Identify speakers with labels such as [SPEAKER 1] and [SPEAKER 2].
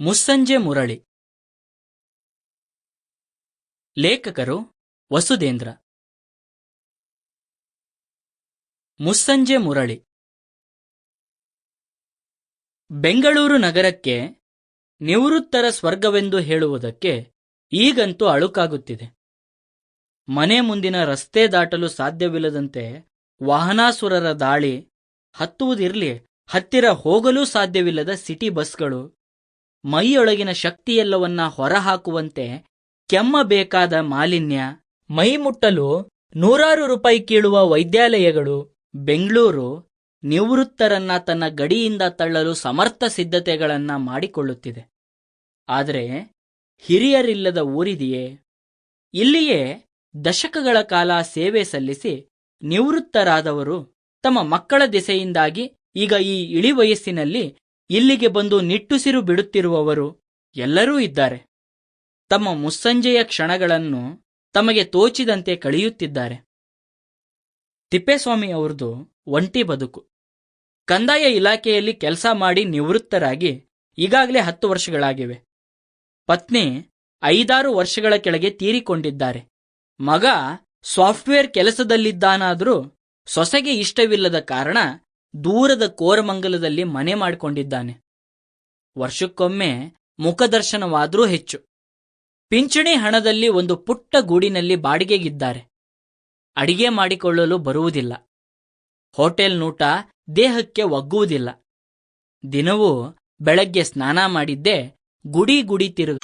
[SPEAKER 1] ಮುಸ್ಸಂಜೆ ಮುರಳಿ. ಲೇಖಕರು ವಸುದೇಂದ್ರ. ಮುಸ್ಸಂಜೆ ಮುರಳಿ. ಬೆಂಗಳೂರು ನಗರಕ್ಕೆ ನಿವೃತ್ತರ ಸ್ವರ್ಗವೆಂದು ಹೇಳುವುದಕ್ಕೆ ಈಗಂತೂ ಅಳುಕಾಗುತ್ತಿದೆ. ಮನೆ ಮುಂದಿನ ರಸ್ತೆ ದಾಟಲು ಸಾಧ್ಯವಿಲ್ಲದಂತೆ ವಾಹನಾಸುರರ ದಾಳಿ ಹತ್ತುವುದಿರಲಿ ಹತ್ತಿರ ಹೋಗಲೂ ಸಾಧ್ಯವಿಲ್ಲದ ಸಿಟಿ ಬಸ್ಗಳು ಮೈಯೊಳಗಿನ ಶಕ್ತಿಯೆಲ್ಲವನ್ನ ಹೊರಹಾಕುವಂತೆ ಕೆಮ್ಮಬೇಕಾದ ಮಾಲಿನ್ಯ ಮೈ ಮುಟ್ಟಲು ನೂರಾರು ರೂಪಾಯಿ ಕೀಳುವ ವೈದ್ಯಾಲಯಗಳು, ಬೆಂಗಳೂರು ನಿವೃತ್ತರನ್ನ ತನ್ನ ಗಡಿಯಿಂದ ತಳ್ಳಲು ಸಮರ್ಥ ಸಿದ್ಧತೆಗಳನ್ನ ಮಾಡಿಕೊಳ್ಳುತ್ತಿದೆ. ಆದರೆ ಹಿರಿಯರಿಲ್ಲದ ಊರಿದೆಯೇ? ಇಲ್ಲಿಯೇ ದಶಕಗಳ ಕಾಲ ಸೇವೆ ಸಲ್ಲಿಸಿ ನಿವೃತ್ತರಾದವರು ತಮ್ಮ ಮಕ್ಕಳ ದೆಸೆಯಿಂದಾಗಿ ಈಗ ಈ ಇಳಿ ವಯಸ್ಸಿನಲ್ಲಿ ಇಲ್ಲಿಗೆ ಬಂದು ನಿಟ್ಟುಸಿರು ಬಿಡುತ್ತಿರುವವರು ಎಲ್ಲರೂ ಇದ್ದಾರೆ. ತಮ್ಮ ಮುಸ್ಸಂಜೆಯ ಕ್ಷಣಗಳನ್ನು ತಮಗೆ ತೋಚಿದಂತೆ ಕಳೆಯುತ್ತಿದ್ದಾರೆ. ತಿಪ್ಪೇಸ್ವಾಮಿ ಅವರದು ಒಂಟಿ ಬದುಕು. ಕಂದಾಯ ಇಲಾಖೆಯಲ್ಲಿ ಕೆಲಸ ಮಾಡಿ ನಿವೃತ್ತರಾಗಿ ಈಗಾಗಲೇ ಹತ್ತು ವರ್ಷಗಳಾಗಿವೆ. ಪತ್ನಿ ಐದಾರು ವರ್ಷಗಳ ಕೆಳಗೆ ತೀರಿಕೊಂಡಿದ್ದಾರೆ. ಮಗ ಸಾಫ್ಟ್ವೇರ್ ಕೆಲಸದಲ್ಲಿದ್ದಾನಾದರೂ ಸೊಸೆಗೆ ಇಷ್ಟವಿಲ್ಲದ ಕಾರಣ ದೂರದ ಕೋರಮಂಗಲದಲ್ಲಿ ಮನೆ ಮಾಡಿಕೊಂಡಿದ್ದಾನೆ. ವರ್ಷಕ್ಕೊಮ್ಮೆ ಮುಖದರ್ಶನವಾದರೂ ಹೆಚ್ಚು. ಪಿಂಚಣಿ ಹಣದಲ್ಲಿ ಒಂದು ಪುಟ್ಟ ಗೂಡಿನಲ್ಲಿ ಬಾಡಿಗೆಗಿದ್ದಾರೆ. ಅಡಿಗೆ ಮಾಡಿಕೊಳ್ಳಲು ಬರುವುದಿಲ್ಲ. ಹೋಟೆಲ್ ನೂಟ ದೇಹಕ್ಕೆ ಒಗ್ಗುವುದಿಲ್ಲ. ದಿನವೂ ಬೆಳಗ್ಗೆ ಸ್ನಾನ ಮಾಡಿದ್ದೇ ಗುಡಿ ಗುಡಿ ತಿರುಗ